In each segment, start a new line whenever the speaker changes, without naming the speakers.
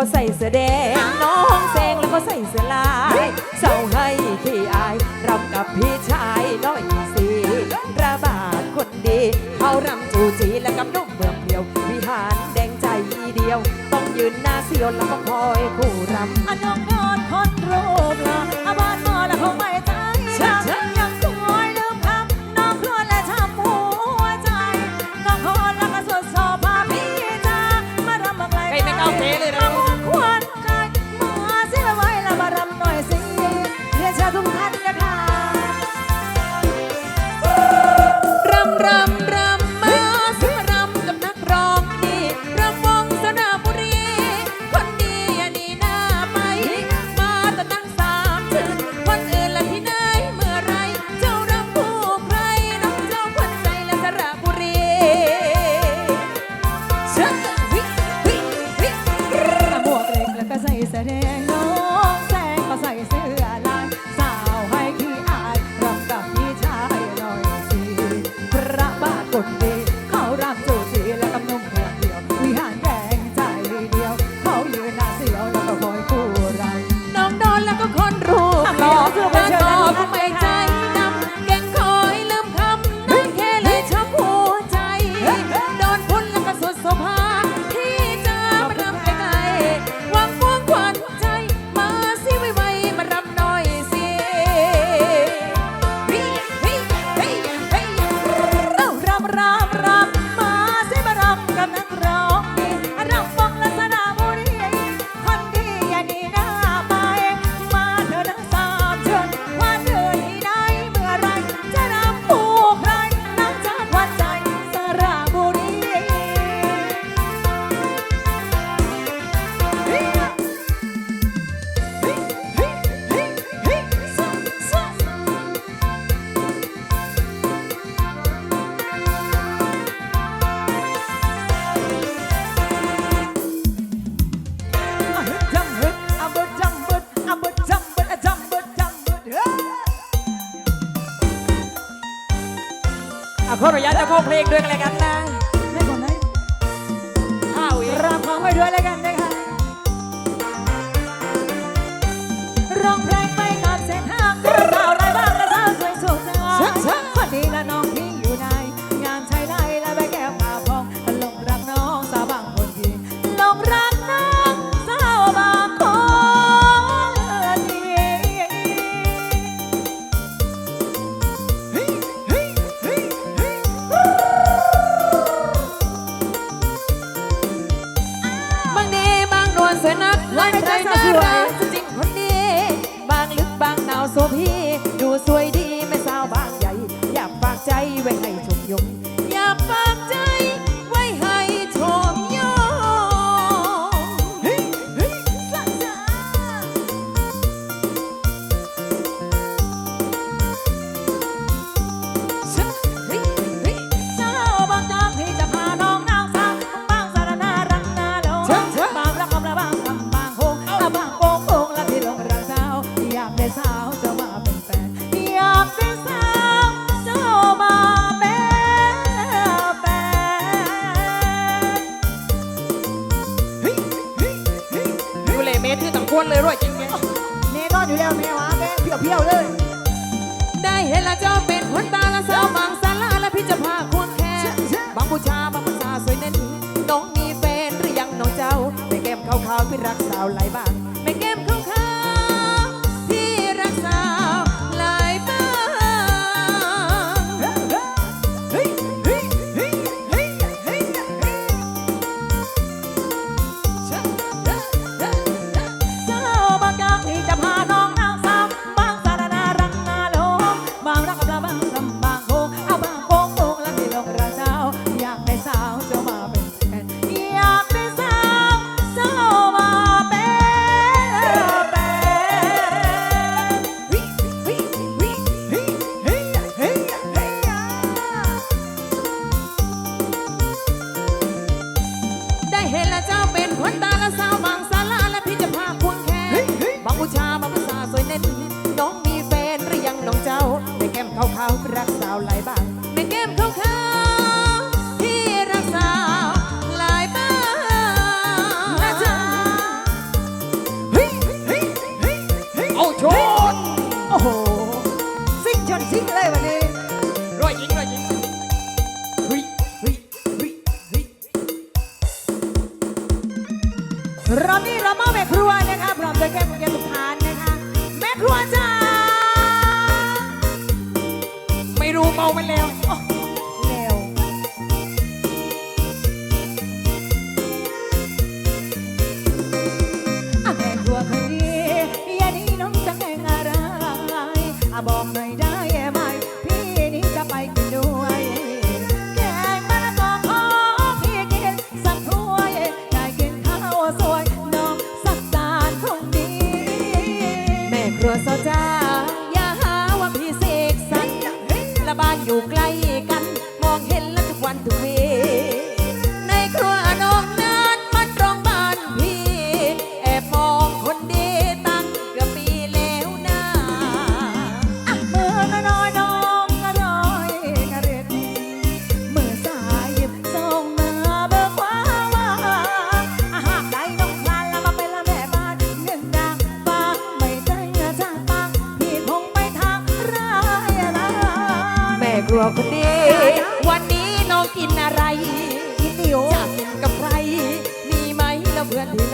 ก็ใส่เสื้อแดง น้องแสงแล้วก็ใส่เสื้อลายเศร้าให้ขี้อายรับกับพี่ชายน้อยสีระบาดคนดีเขารำจูจีและกับนุ่มเมือเพียว วิหารแดงใจเดียว ต้องยืนหน้าเสียวแล้วก็คอยคู่รำ
ด้วยกั
น
เลยกันนะ
ไม่
ก่อนนะห้าวิรำ
พร้อ
มไปด้
วยเลยกันนะ
คะร้องเพลงไปก่อเสร็จห้างเรา
ไร
บ้างกระเช้า
สวยสุ
ดสวันดี
ละ
น้อง รักสาว
ไหลบ้าง รอบนี้เรา
มอบ
แม่ครัวนะคะ
พร้
อมด้ว
ยแก้
ม
แก้
ม
ทุกท่า บ้านอยู่
ใกล ready.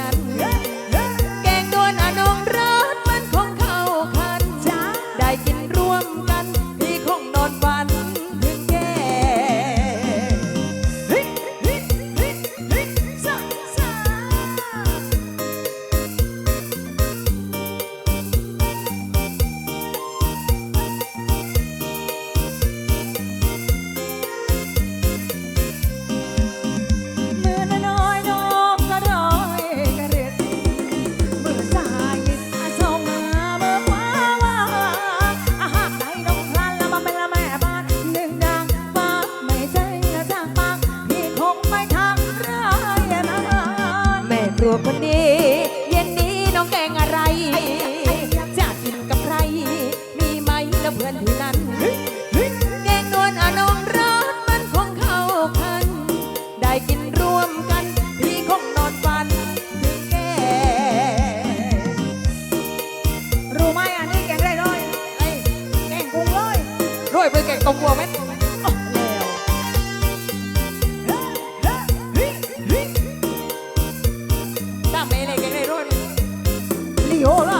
llora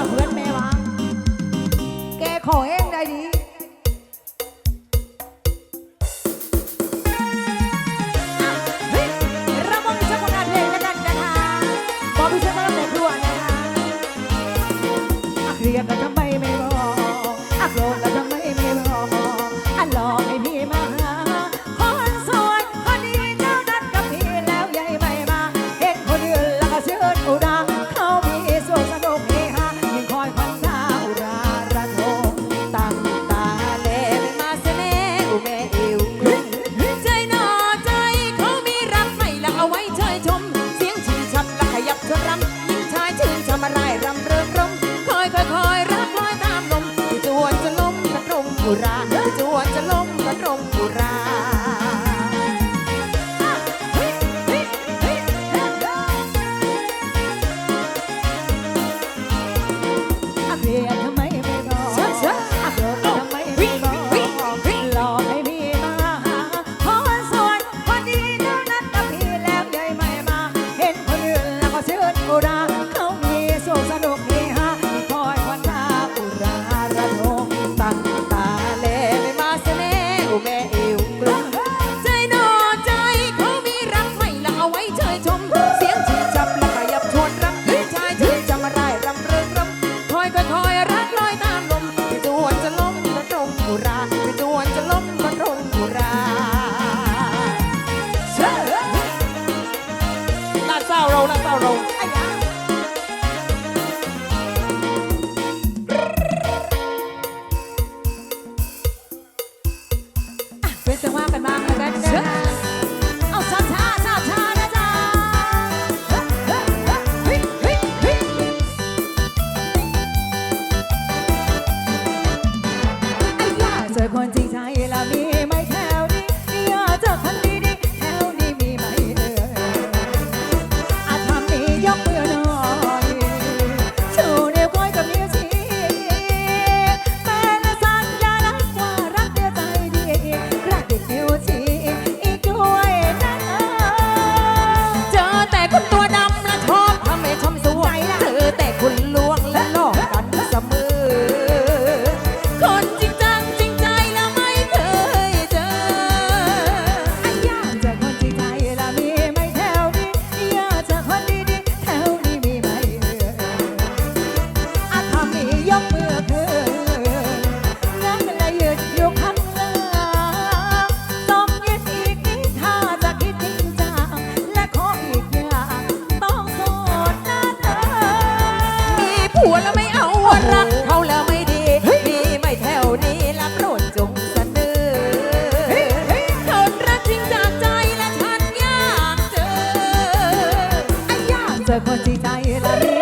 Itaela.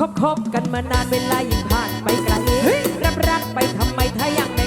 คบ
คบกันมานานเว
ลายิ่งผ่านไปไกลรับรักไปทำไมถ้ายัง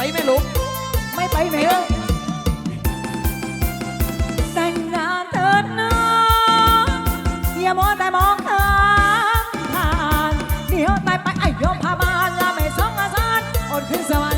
ไปไหมลูกไม่ไปไหมแต่งงานเถิดนะอย่าม
องแต่
มองทางผ่าน
เดี๋ยวตายไปไอ้ยมพามานลาไม่สองอาสานอดขึ้นสวรรค์